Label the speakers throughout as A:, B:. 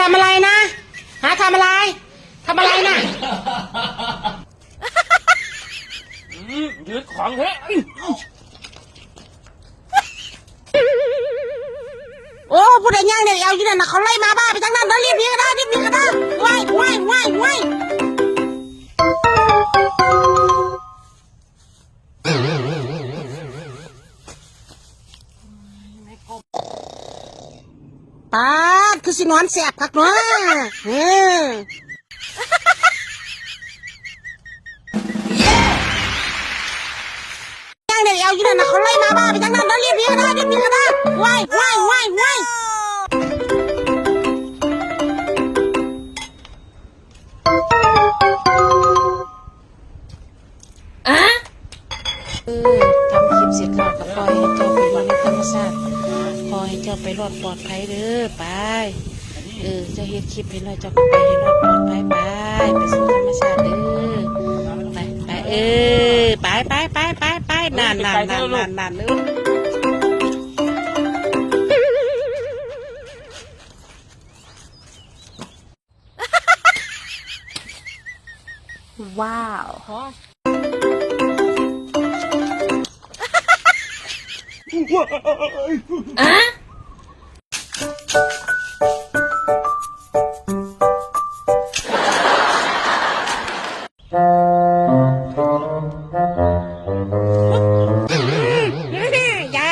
A: ทำอะไรนะหาทำอะไรทำอะไรนะ
B: อืมยืดของเฮ้ย
A: โอ้ผู้ใดย่างเนี่ยเอาอยู่นั่นนะเขาไล่มาบ้าไปทางนั้นแล้วรีบหนีกันนะรีบหนีกันนะว้ายว้ายว้ายว้าย ป้าดคือสินอนแสบคักเนาะเออย่างเนี่ยเอาอยู่นั่นนะเขาไล่มาบ้าไปทางนั้นแล้วรีบหนีกันนะรีบหนีกันนะว้ายว้ายว้ายว้ายเออทำคลิปเสร็จแล้วก็ปล่อยให้เจ้าไปอยู่ในธรรมชาติ ขอให้เจ้าไปรอดปลอดภัยเด้อไปเออเจะเฮ็ดคลิปให้เราเจ้าก็ไปให้รอดปลอดภัยไปไปสู่ธรรมชาติเด้อไปไปเออไปไปไปไปไปนานนานนานนานนานเด้อ
C: ว้าว
A: อย่า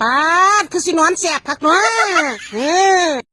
A: ป้าด คือสินอนแสบผักเนาะ